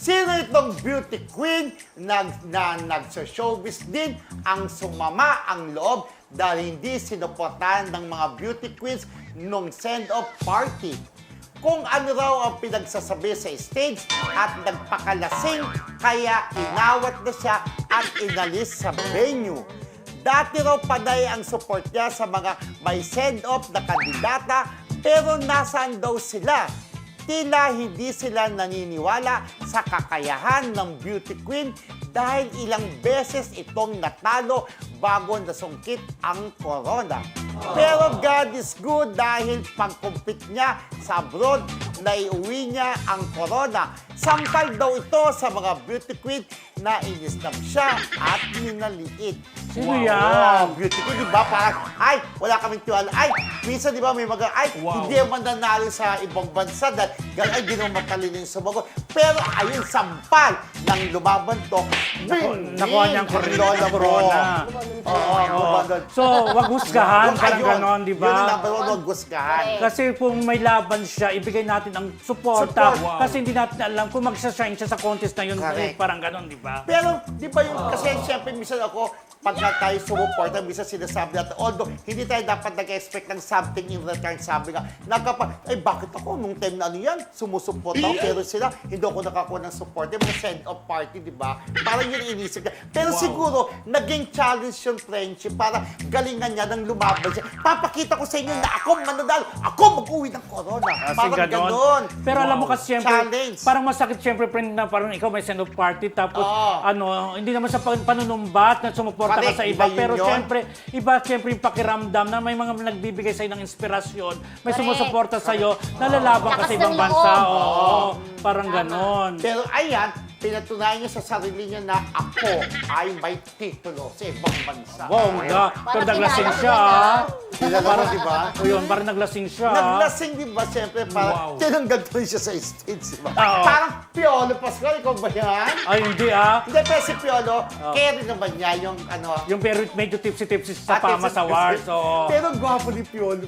Sino itong beauty queen na, na nagsa-showbiz din ang sumama ang loob dahil hindi sinuportahan ng mga beauty queens nung send-off party? Kung ano raw ang pinagsasabi sa stage at nagpakalasing kaya inawat na siya at inalis sa venue. Dati raw panay ang support niya sa mga may send-off na kandidata pero nasaan daw sila? Tila hindi sila naniniwala sa kakayahan ng beauty queen dahil ilang beses itong natalo bago nasungkit ang corona. Pero God is good dahil pagkumpit niya sa abroad, naiuwi niya ang corona. Sampal daw ito sa mga beauty queen na inisnap siya at ninaliit. Sino Wow, yan? wow, beauty queen, di ba? Parang, ay, wala kaming tiwala. Ay, minsan, di ba, may mga, ay, Wow. hindi man nanalo sa ibang bansa dahil, gal- ay, di naman matalino yung sumagot. Pero, ayun, sampal ng lumaban to. Nakuha niya ang corona. Oo, lumaban. So, wag husgahan, Yung parang ayun, ganon, di Yun ang ba? number one, huwag gusgahan. Kasi kung may laban siya, ibigay natin ang suporta. Support. Kasi hindi natin alam kung magsashine siya sa contest na yun. Correct. Eh, parang ganon, di ba? Pero, di ba yung, kasi siyempre, minsan ako, pagka tayo sumuporta, minsan sinasabi natin, although hindi tayo dapat nag-expect ng something in return, sabi nga, nagkapa, ay bakit ako nung time na ano yan, sumusuport ako, pero sila, hindi ako nakakuha ng support, yung mga send-off party, di ba? Parang yun ang inisip niya. Pero siguro, naging challenge yung friendship para galingan niya ng lumaban siya. Papakita ko sa inyo na ako mananalo, ako mag-uwi ng corona. Kasi Parang ganon. ganon. Pero alam mo kasi siyempre, Challenge. parang masakit siyempre friend na parang ikaw may send-off party tapos Oo. ano, hindi naman sa pan- panunumbat na sumuporta ka sa iba. iba yun Pero yun. siyempre, iba siyempre yung pakiramdam na may mga nagbibigay sa'yo ng inspirasyon, may Correct. sumusuporta sa'yo, nalalaban ka Lakas sa ibang ng bansa. loob. Oo, parang ganon. Pero ayan, pinatunayan niya sa sarili niya na ako ay may titulo sa ibang bansa. Bongga. Pero naglasing siya. ah. Mo, di ba? O yun, parang naglasing siya. ah. Naglasing, di ba? Siyempre, parang Wow. tinanggal ko rin siya sa stage, di ba? Oo. Parang Piolo Pascual, ikaw ba yan? Ay, hindi ah. Hindi, pero si Piolo, carry naman niya yung ano, Yung pero medyo tipsy-tipsy sa ate Pamas Awards. Oo. Pero gwapo ni Piolo.